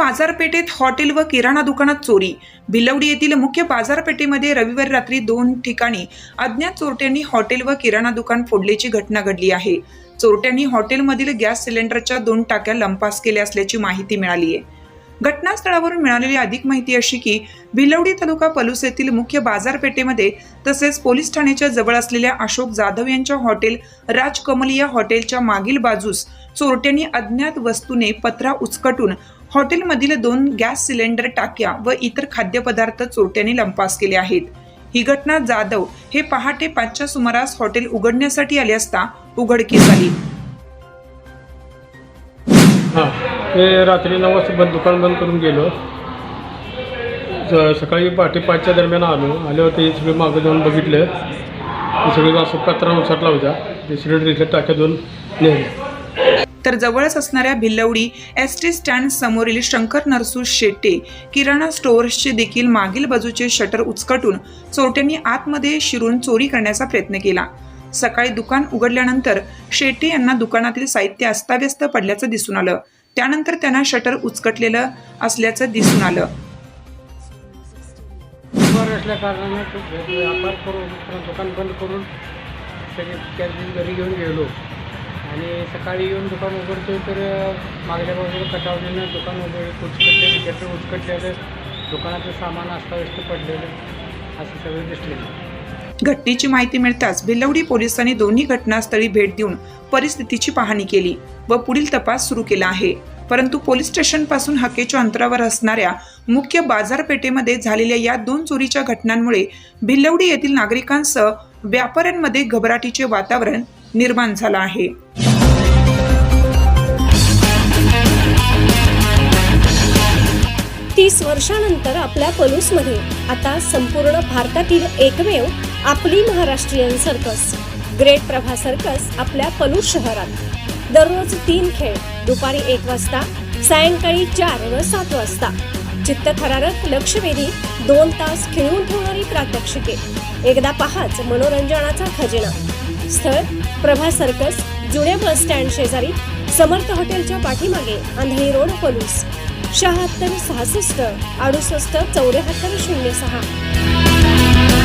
बाजारपेठेत हॉटेल व किराणा दुकानात चोरी. भिलवडी येथील मुख्य बाजारपेठेमध्ये रविवारी रात्री दोन ठिकाणी अज्ञात चोरट्यांनी हॉटेल व किराणा दुकान फोडल्याची घटना घडली आहे. चोरट्यांनी हॉटेलमधील गॅस सिलेंडरच्या दोन टाक्या लंपास केल्या असल्याची माहिती मिळाली आहे. घटनास्थळावरून मिळालेली अधिक माहिती अशी की भिलवडी तालुका पलूस येथील मुख्य बाजारपेठेमध्ये तसेच पोलीस ठाण्याच्या जवळ असलेल्या अशोक जाधव यांच्या हॉटेल राजकमलिया हॉटेलच्या मागील बाजूस चोरट्यांनी अज्ञात वस्तूने पत्रा उचकटून हॉटेलमधील दोन गॅस सिलेंडर टाक्या व इतर खाद्यपदार्थ चोरट्यांनी लंपास केले आहेत. ही घटना जाधव हे पहाटे पाचच्या सुमारास हॉटेल उघडण्यासाठी आले असता उघडकीस आली. ते रात्री नऊ वाजता बंद दुकान बंद करून गेलो. सकाळी पहाटे पाचच्या दरम्यान आलो. आल्यावर ते सगळे मागं जाऊन बघितलं. ते सगळे असं कचरा उचटला होता. ते सिलेंडर टाक्या दोन नेले. तर जवळच असणाऱ्या भिल्लवडी एस टी स्टँड समोरील शंकर नरसू शेट्टे किराणा स्टोअर्सचे देखील मागील बाजूचे शटर उचकटून चोरट्यांनी आतमध्ये शिरून चोरी करण्याचा प्रयत्न केला. सकाळी दुकान उघडल्यानंतर शेट्टे यांना दुकानातील साहित्य अस्ताव्यस्त पडल्याचं दिसून आलं. त्यानंतर त्यांना शटर उचकटलेलं असल्याचं दिसून आलं. असल्या कारणानं व्यापार करून दुकान बंद करून सगळे कॅश घरी घेऊन गेलो. आणि सकाळी येऊन दुकान उघडतो तर मागल्या बाजूला कटावलेलं दुकान उघड उचकटलेलं शटर उचकटलेलं दुकानाचं सामान अस्ताव्यस्त पडलेलं असं सगळं दिसलेलं. घटनेची माहिती मिळताच भिलवडी पोलिसांनी दोन्ही घटनास्थळी भेट देऊन परिस्थितीची पाहणी केली व पुढील तपास सुरू केला आहे. परंतु पोलीस स्टेशनपासून हकेच्या अंतरावर असणाऱ्या मुख्य बाजारपेठेमध्ये झालेल्या या दोन चोरीच्या घटनांमुळे भिलवडी येथील नागरिकांसह व्यापाऱ्यांमध्ये घबराटीचे वातावरण निर्माण झालं आहे. तीस वर्षानंतर आपल्या पलूसमध्ये आता संपूर्ण भारतातील एकमेव आपली Maharashtrian circus. Great Prabha circus आपल्या पलूर शहरात. दररोज तीन खेळ दुपारी एक वाजता सायंकाळी चार व सात वाजता. चित्तथरारक लक्षवेधी दोन तास खिळवून ठेवणारी प्रात्यक्षिके. एकदा पहाच मनोरंजनाचा खजिना. स्थळ प्रभा सर्कस जुन्या बस स्टँड शेजारी समर्थ हॉटेलच्या पाठीमागे आंधळी रोड पलूस. शहात्तर सहासष्ट अडुसष्ट चौऱ्याहत्तर शून्य सहा.